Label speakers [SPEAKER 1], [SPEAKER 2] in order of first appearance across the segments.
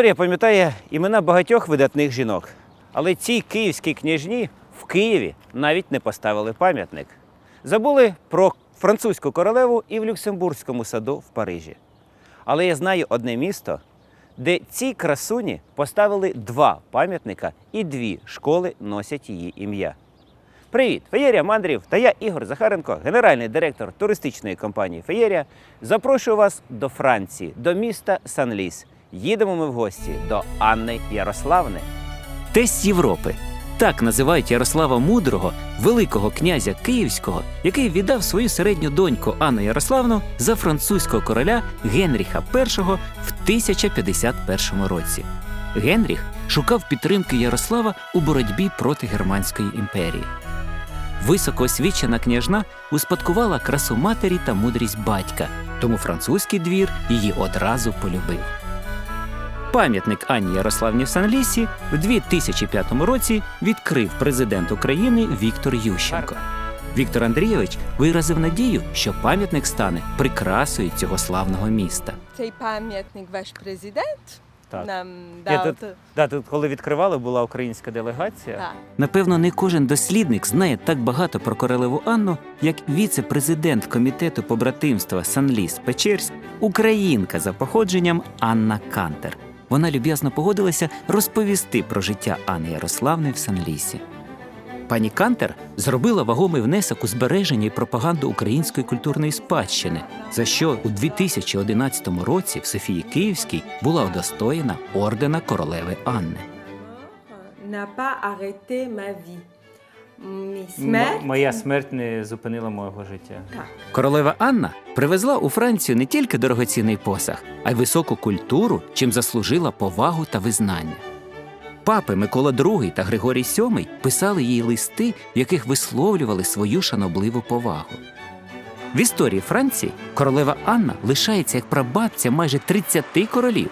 [SPEAKER 1] Історія пам'ятає імена багатьох видатних жінок. Але цій київській княжні в Києві навіть не поставили пам'ятник. Забули про французьку королеву і в Люксембурзькому саду в Парижі. Але я знаю одне місто, де цій красуні поставили два пам'ятника і дві школи носять її ім'я. Привіт, Феєрія Мандрів та я Ігор Захаренко, генеральний директор туристичної компанії Феєрія. Запрошую вас до Франції, до міста Сан-Ліс. Їдемо ми в гості до Анни Ярославни. Тесть Європи. Так називають Ярослава Мудрого, великого князя Київського, який віддав свою середню доньку Анну Ярославну за французького короля Генріха І в 1051 році. Генріх шукав підтримки Ярослава у боротьбі проти Германської імперії. Високоосвічена княжна успадкувала красу матері та мудрість батька, тому французький двір її одразу полюбив. Пам'ятник Анні Ярославні в Сан-Лісі в 2005 році відкрив президент України Віктор Ющенко. Віктор Андрійович виразив надію, що пам'ятник стане прикрасою цього славного міста.
[SPEAKER 2] Цей пам'ятник ваш президент
[SPEAKER 1] Так.
[SPEAKER 2] нам
[SPEAKER 1] Я
[SPEAKER 2] дав.
[SPEAKER 1] тут, да, тут, коли відкривали, була українська делегація.
[SPEAKER 2] Так.
[SPEAKER 1] Напевно, не кожен дослідник знає так багато про королеву Анну, як віце-президент комітету побратимства Санліс Печерськ, українка за походженням Анна Кантер. Вона люб'язно погодилася розповісти про життя Анни Ярославни в Санлісі. Пані Кантер зробила вагомий внесок у збереження і пропаганду української культурної спадщини, за що у 2011 році в Софії Київській була удостоєна ордена королеви Анни.
[SPEAKER 3] М-
[SPEAKER 2] смерть
[SPEAKER 3] Моя смерть не зупинила мого життя.
[SPEAKER 2] Так.
[SPEAKER 1] Королева Анна привезла у Францію не тільки дорогоцінний посаг, а й високу культуру, чим заслужила повагу та визнання. Папи Микола II та Григорій VII писали їй листи, в яких висловлювали свою шанобливу повагу. В історії Франції королева Анна лишається як прабабця майже 30 королів.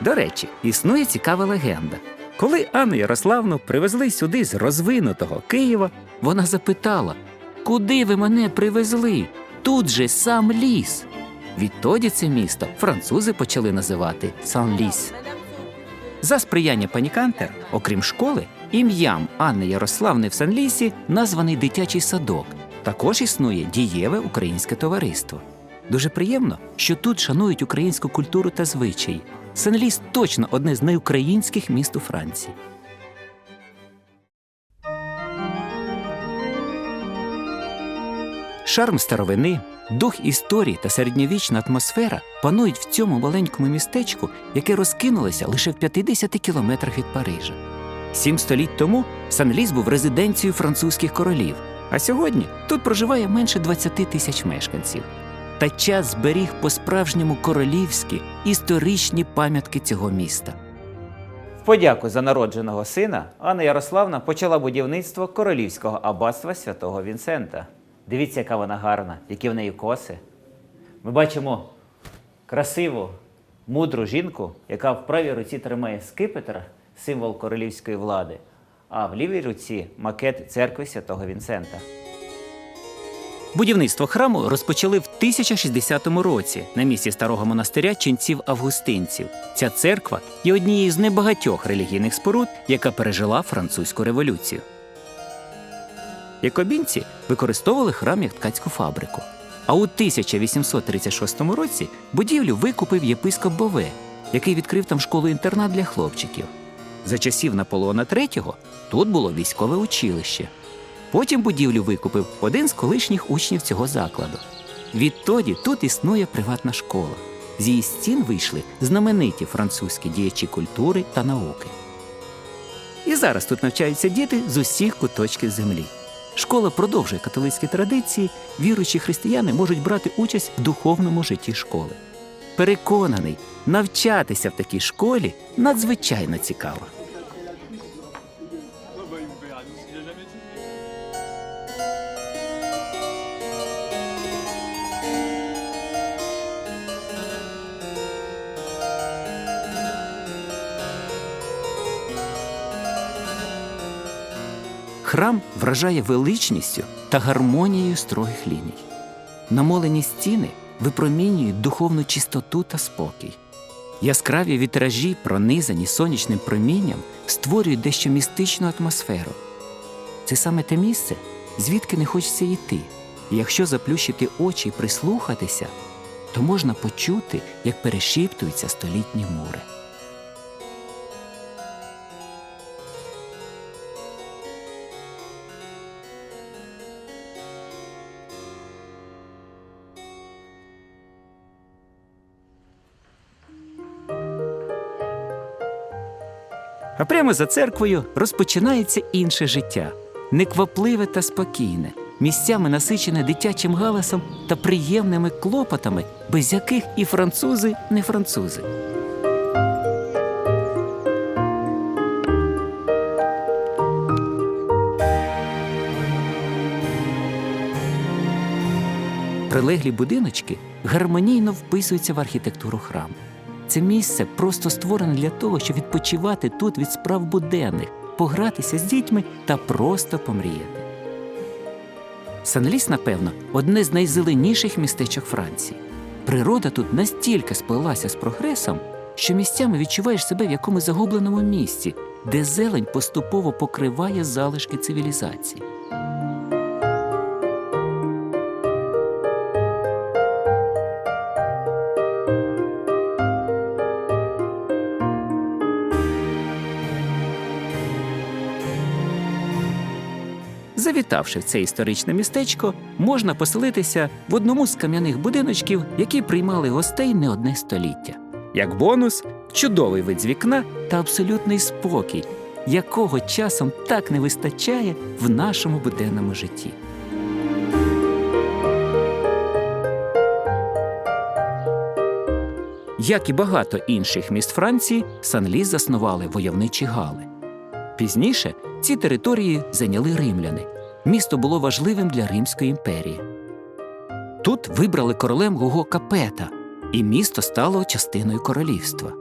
[SPEAKER 1] До речі, існує цікава легенда. Коли Анну Ярославну привезли сюди з розвинутого Києва, вона запитала: Куди ви мене привезли? Тут же сам ліс. Відтоді це місто французи почали називати Сан-Ліс. За сприяння пані Кантер, окрім школи, ім'ям Анни Ярославни в Сан-Лісі названий дитячий садок. Також існує дієве українське товариство. Дуже приємно, що тут шанують українську культуру та звичаї. Сен-Ліс точно одне з найукраїнських міст у Франції. Шарм старовини, дух історії та середньовічна атмосфера панують в цьому маленькому містечку, яке розкинулося лише в 50 кілометрах від Парижа. Сім століть тому Сан-Ліс був резиденцією французьких королів, а сьогодні тут проживає менше 20 тисяч мешканців. Та час зберіг по-справжньому королівські історичні пам'ятки цього міста. В подяку за народженого сина Анна Ярославна почала будівництво королівського аббатства святого Вінсента. Дивіться, яка вона гарна, які в неї коси. Ми бачимо красиву, мудру жінку, яка в правій руці тримає скипетр, символ королівської влади, а в лівій руці макет церкви святого Вінсента. Будівництво храму розпочали в 1060 році на місці старого монастиря ченців августинців. Ця церква є однією з небагатьох релігійних споруд, яка пережила французьку революцію. Якобінці використовували храм як ткацьку фабрику. А у 1836 році будівлю викупив єпископ Бове, який відкрив там школу-інтернат для хлопчиків. За часів Наполеона III тут було військове училище. Потім будівлю викупив один з колишніх учнів цього закладу. Відтоді тут існує приватна школа. З її стін вийшли знамениті французькі діячі культури та науки. І зараз тут навчаються діти з усіх куточків землі. Школа продовжує католицькі традиції, віруючі християни можуть брати участь в духовному житті школи. Переконаний, навчатися в такій школі надзвичайно цікаво. Храм вражає величністю та гармонією строгих ліній. Намолені стіни випромінюють духовну чистоту та спокій. Яскраві вітражі, пронизані сонячним промінням, створюють дещо містичну атмосферу. Це саме те місце, звідки не хочеться йти. І якщо заплющити очі і прислухатися, то можна почути, як перешіптуються столітні мури. А прямо за церквою розпочинається інше життя неквапливе та спокійне, місцями насичене дитячим галасом та приємними клопотами, без яких і французи не французи. Прилеглі будиночки гармонійно вписуються в архітектуру храму. Це місце просто створене для того, щоб відпочивати тут від справ буденних, погратися з дітьми та просто помріяти. Сан-Ліс, напевно, одне з найзеленіших містечок Франції. Природа тут настільки сплелася з прогресом, що місцями відчуваєш себе в якомусь загубленому місці, де зелень поступово покриває залишки цивілізації. Завітавши в це історичне містечко, можна поселитися в одному з кам'яних будиночків, які приймали гостей не одне століття. Як бонус, чудовий вид з вікна та абсолютний спокій, якого часом так не вистачає в нашому буденному житті. Як і багато інших міст Франції, Сан-Ліс заснували войовничі гали. Пізніше ці території зайняли римляни. Місто було важливим для Римської імперії. Тут вибрали королем Гуго Капета, і місто стало частиною королівства.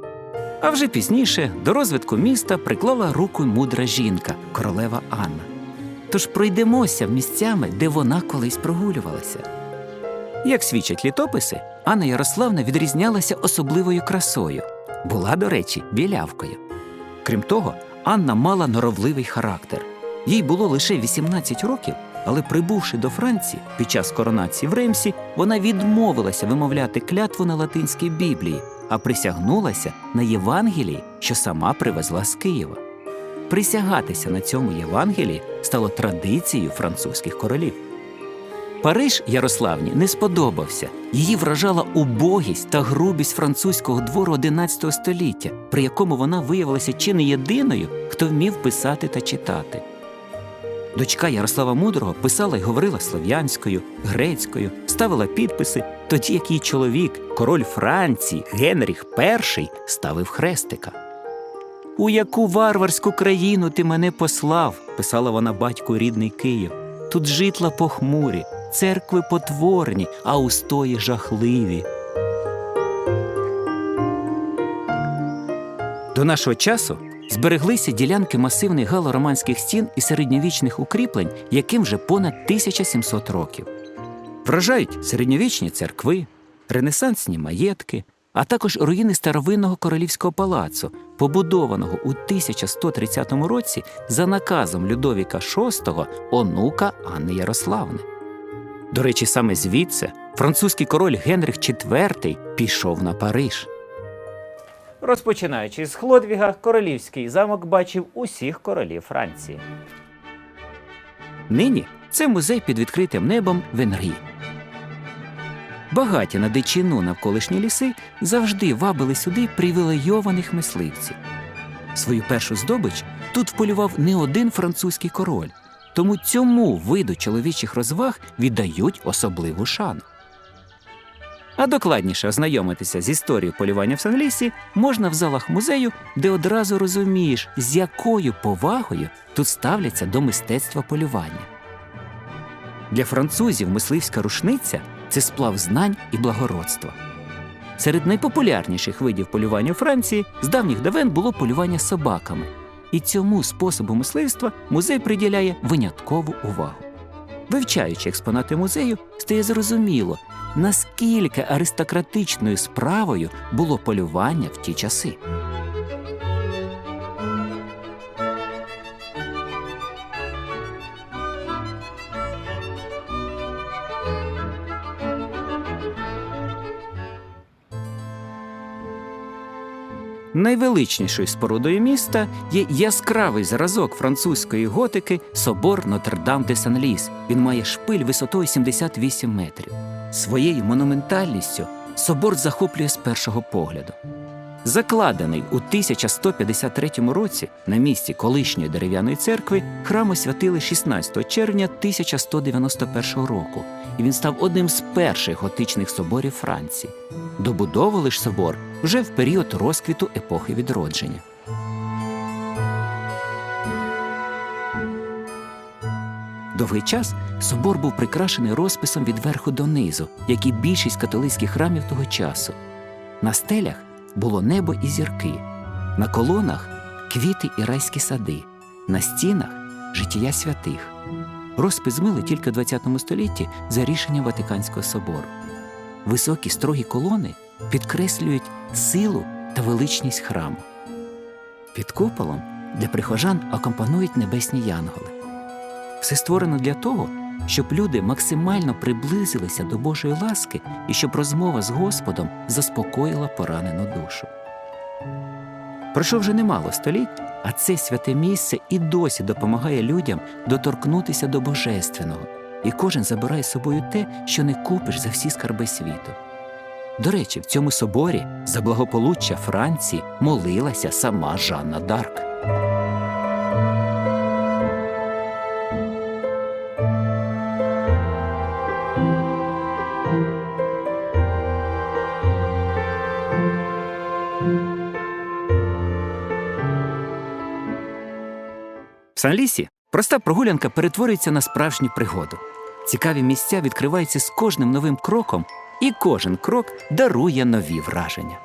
[SPEAKER 1] А вже пізніше до розвитку міста приклала руку мудра жінка, королева Анна. Тож пройдемося місцями, де вона колись прогулювалася. Як свідчать літописи, Анна Ярославна відрізнялася особливою красою, була, до речі, білявкою. Крім того, Анна мала норовливий характер. Їй було лише 18 років, але прибувши до Франції під час коронації в Римсі, вона відмовилася вимовляти клятву на латинській Біблії, а присягнулася на Євангелії, що сама привезла з Києва. Присягатися на цьому Євангелії стало традицією французьких королів. Париж Ярославні не сподобався. Її вражала убогість та грубість французького двору XI століття, при якому вона виявилася чи не єдиною, хто вмів писати та читати. Дочка Ярослава Мудрого писала й говорила слов'янською, грецькою, ставила підписи, тоді як її чоловік, король Франції, Генріх І, ставив хрестика. У яку варварську країну ти мене послав, писала вона батьку рідний Київ. Тут житла похмурі, церкви потворні, а устої жахливі. До нашого часу збереглися ділянки масивних галороманських стін і середньовічних укріплень, яким вже понад 1700 років. Вражають середньовічні церкви, ренесансні маєтки, а також руїни старовинного королівського палацу, побудованого у 1130 році за наказом Людовіка VI, онука Анни Ярославни. До речі, саме звідси французький король Генрих IV пішов на Париж.
[SPEAKER 2] Розпочинаючи з Хлодвіга, королівський замок бачив усіх королів Франції.
[SPEAKER 1] Нині це музей під відкритим небом в Енрі. Багаті на дичину навколишні ліси завжди вабили сюди привілейованих мисливців. Свою першу здобич тут вполював не один французький король, тому цьому виду чоловічих розваг віддають особливу шану. А докладніше ознайомитися з історією полювання в Санлісі можна в залах музею, де одразу розумієш, з якою повагою тут ставляться до мистецтва полювання. Для французів мисливська рушниця це сплав знань і благородства. Серед найпопулярніших видів полювання у Франції з давніх давен було полювання собаками, і цьому способу мисливства музей приділяє виняткову увагу. Вивчаючи експонати музею, стає зрозуміло, наскільки аристократичною справою було полювання в ті часи. Найвеличнішою спорудою міста є яскравий зразок французької готики собор Нотр-Дам де Сан-Ліс. Він має шпиль висотою 78 метрів. Своєю монументальністю собор захоплює з першого погляду. Закладений у 1153 році на місці колишньої дерев'яної церкви, храм освятили 16 червня 1191 року, і він став одним з перших готичних соборів Франції. Добудовували ж собор вже в період розквіту епохи відродження. Довгий час собор був прикрашений розписом від верху до низу, як і більшість католицьких храмів того часу. На стелях було небо і зірки, на колонах квіти і райські сади, на стінах життя святих. Розпис змили тільки в ХХ столітті за рішенням Ватиканського собору. Високі строгі колони підкреслюють силу та величність храму. Під куполом для прихожан акомпанують небесні янголи. Все створено для того, щоб люди максимально приблизилися до Божої ласки і щоб розмова з Господом заспокоїла поранену душу. Пройшов вже немало століть, а це святе місце і досі допомагає людям доторкнутися до Божественного, і кожен забирає з собою те, що не купиш за всі скарби світу. До речі, в цьому соборі за благополуччя Франції молилася сама Жанна Дарк. Сан-Лісі проста прогулянка перетворюється на справжню пригоду. Цікаві місця відкриваються з кожним новим кроком, і кожен крок дарує нові враження.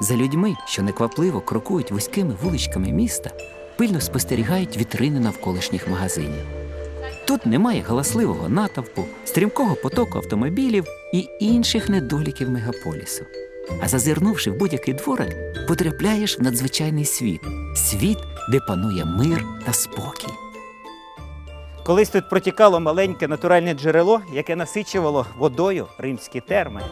[SPEAKER 1] За людьми, що неквапливо крокують вузькими вуличками міста, пильно спостерігають вітрини навколишніх магазинів. Тут немає галасливого натовпу, стрімкого потоку автомобілів і інших недоліків мегаполісу. А зазирнувши в будь-який дворик, потрапляєш в надзвичайний світ світ, де панує мир та спокій.
[SPEAKER 2] Колись тут протікало маленьке натуральне джерело, яке насичувало водою римські терми.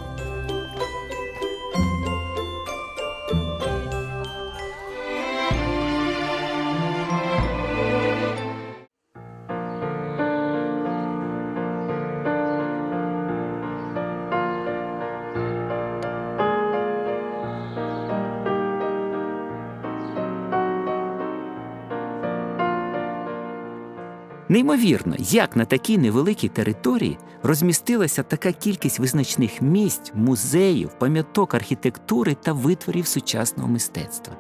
[SPEAKER 1] Неймовірно, як на такій невеликій території розмістилася така кількість визначних місць, музеїв, пам'яток архітектури та витворів сучасного мистецтва.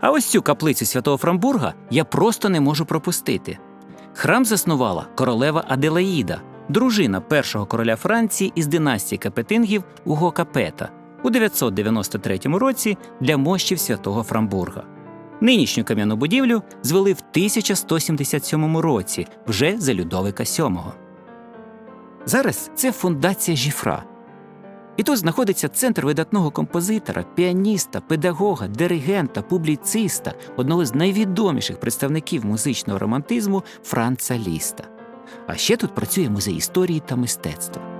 [SPEAKER 1] А ось цю каплицю святого Фрамбурга я просто не можу пропустити. Храм заснувала королева Аделаїда, дружина першого короля Франції із династії Капетингів Уго Капета у 993 році для мощів святого Фрамбурга. Нинішню кам'яну будівлю звели в 1177 році вже за Людовика VII. Зараз це фундація Жіфра. І тут знаходиться центр видатного композитора, піаніста, педагога, диригента, публіциста, одного з найвідоміших представників музичного романтизму Франца Ліста. А ще тут працює музей історії та мистецтва.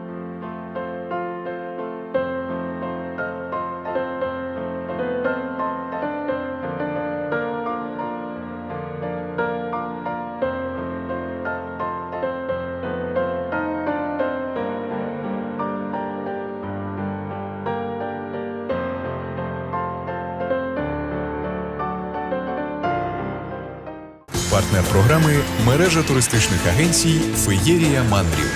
[SPEAKER 4] Партнер програми мережа туристичних агенцій Феєрія Мандрів.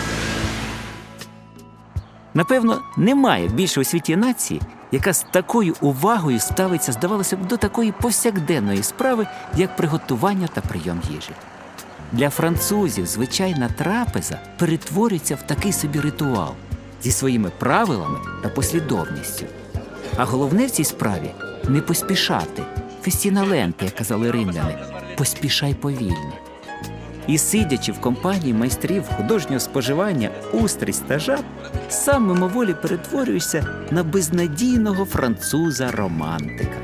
[SPEAKER 1] Напевно, немає більше у світі нації, яка з такою увагою ставиться, здавалося б, до такої повсякденної справи, як приготування та прийом їжі. Для французів звичайна трапеза перетворюється в такий собі ритуал зі своїми правилами та послідовністю. А головне в цій справі не поспішати. Фестіна ленти, як казали римляни, поспішай повільно. І сидячи в компанії майстрів художнього споживання устриць та жаб, сам мимоволі перетворюєшся на безнадійного француза-романтика.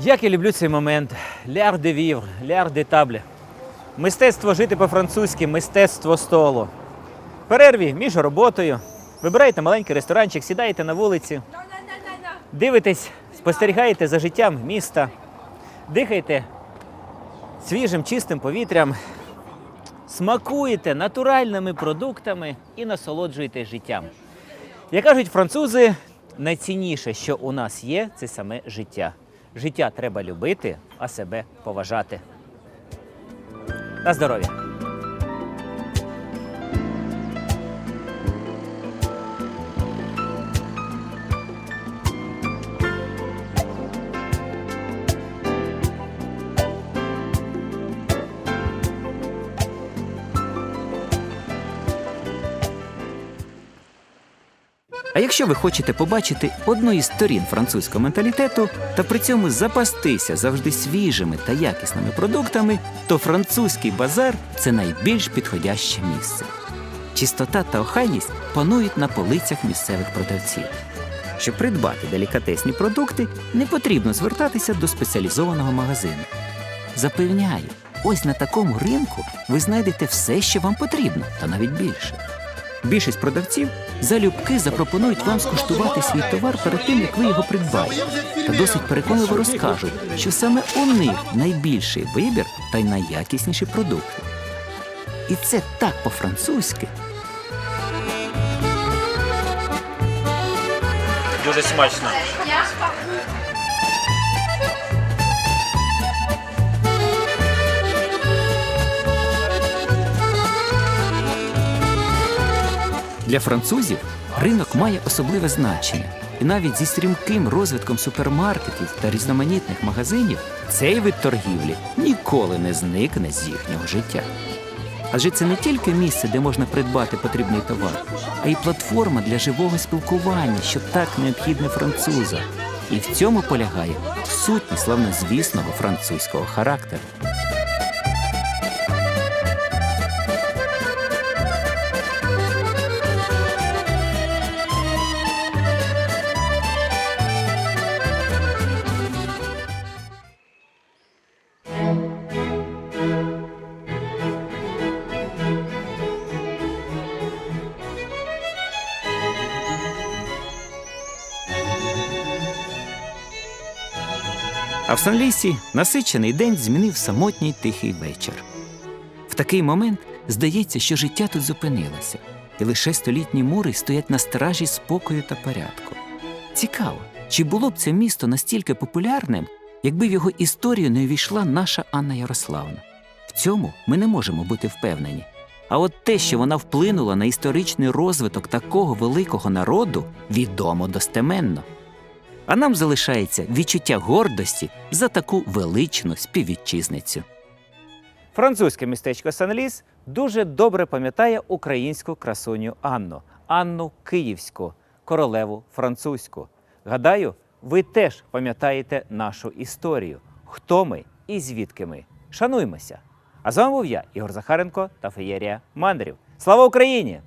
[SPEAKER 2] Як я люблю цей момент. Ляр де вівр, ляр де табле. Мистецтво жити по-французьки, мистецтво столу. Перерві між роботою. Вибираєте маленький ресторанчик, сідаєте на вулиці, дивитесь, спостерігаєте за життям міста, дихаєте свіжим, чистим повітрям, смакуєте натуральними продуктами і насолоджуєтесь життям. Як кажуть французи, найцінніше, що у нас є, це саме життя. Життя треба любити, а себе поважати. На здоров'я!
[SPEAKER 1] А якщо ви хочете побачити одну із сторін французького менталітету та при цьому запастися завжди свіжими та якісними продуктами, то французький базар це найбільш підходяще місце. Чистота та охайність панують на полицях місцевих продавців. Щоб придбати делікатесні продукти, не потрібно звертатися до спеціалізованого магазину. Запевняю, ось на такому ринку ви знайдете все, що вам потрібно, та навіть більше. Більшість продавців залюбки запропонують вам скуштувати свій товар перед тим, як ви його придбаєте. Та досить переконливо розкажуть, що саме у них найбільший вибір та й найякісніші продукти. І це так по-французьки.
[SPEAKER 2] Дуже смачно.
[SPEAKER 1] Для французів ринок має особливе значення, і навіть зі стрімким розвитком супермаркетів та різноманітних магазинів цей вид торгівлі ніколи не зникне з їхнього життя. Адже це не тільки місце, де можна придбати потрібний товар, а й платформа для живого спілкування, що так необхідне французам. І в цьому полягає сутність славнозвісного французького характеру. А в Санлісі насичений день змінив самотній тихий вечір. В такий момент здається, що життя тут зупинилося, і лише столітні мури стоять на стражі спокою та порядку. Цікаво, чи було б це місто настільки популярним, якби в його історію не увійшла наша Анна Ярославна. В цьому ми не можемо бути впевнені. А от те, що вона вплинула на історичний розвиток такого великого народу, відомо достеменно. А нам залишається відчуття гордості за таку величну співвітчизницю.
[SPEAKER 2] Французьке містечко Сан-Ліс дуже добре пам'ятає українську красуню Анну, Анну Київську, королеву французьку. Гадаю, ви теж пам'ятаєте нашу історію, хто ми і звідки ми. Шануймося! А з вами був я, Ігор Захаренко та Феєрія Мандрів. Слава Україні!